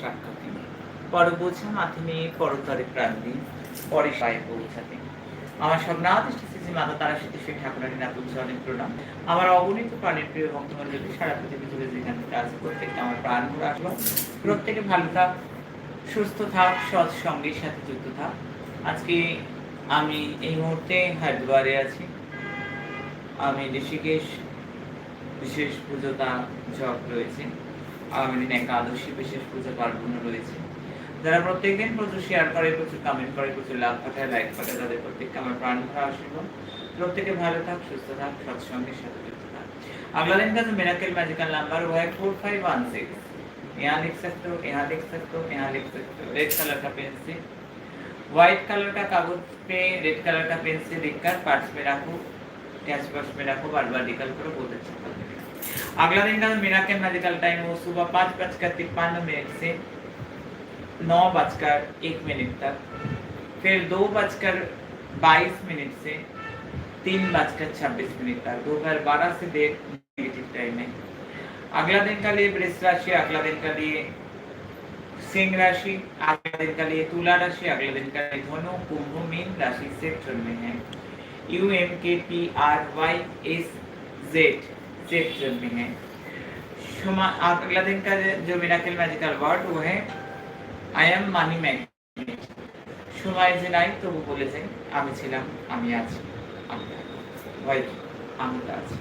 সাক্ষাৎ পর বোঝা পরতরে প্রাণ দিন, পরে পৌঁছাতে। আমার সব না দৃষ্টি মাতা, তারা ঠাকুরানি না তুলছে অনেক প্রণাম। আমার অগণিত প্রাণের প্রিয় সারা পৃথিবী জুড়ে আমার প্রাণ প্রত্যেকে ভালো থাক, সুস্থ থাক, সৎ সঙ্গের সাথে যুক্ত থাক। আজকে আমি এই মুহূর্তে হায়দ্রাবাদে আছি। আমি ঋষিকেশ, বিশেষ পুজোটা জপ রয়েছে। আগামী দিন একাদশী বিশেষ পুজো পার্বণ রয়েছে যারা প্রত্যেকদিন প্রচুর শেয়ার করে প্রচুর কমেন্ট করে প্রচুর লাভ পাঠায় লাইক পাঠায় তাদের প্রত্যেককে আমার প্রাণ ভরা আশীর্বাদ প্রত্যেকে ভালো থাক সুস্থ থাক সৎসঙ্গের সাথে যুক্ত থাক अगला दिन का जो मेराकल मैजिकल नंबर वो है फोर फाइव वन सिक्स यहाँ लिख सकते हो यहाँ लिख सकते हो यहाँ लिख सकते हो रेड कलर का पेन से व्हाइट कलर का कागज पे रेड कलर का पेन से लिखकर पार्ट्स में रखो टैच बॉक्स में रखो बार बार निकल करो बहुत अच्छा फल मिलेगा अगला दिन का जो मेराकल मैजिकल टाइम वो सुबह पाँच बजकर तिरपन मिनट से नौ बजकर एक मिनट तक, फिर दो बजकर बाईस मिनट से तीन बजकर छब्बीस मिनट तक, दोपहर बारह से देर नेगेटिव टाइम है। अगला दिन का लिए वृष राशि, अगला दिन का लिए सिंह राशि, अगला दिन का लिए तुला राशि, अगले दिन का लिए धनु, कुंभ, मीन राशि सेक्टर में है। U M K P R Y S Z sector में है शुमा- अगला दिन का जो मिराकल मैजिकल वर्ड वो है আই এম মানি ম্যাগনেট সময় যে নাই তবু বলেছেন আমি ছিলাম আমি আছি আমি থাকবো। ভয় কি? আমি তো আছি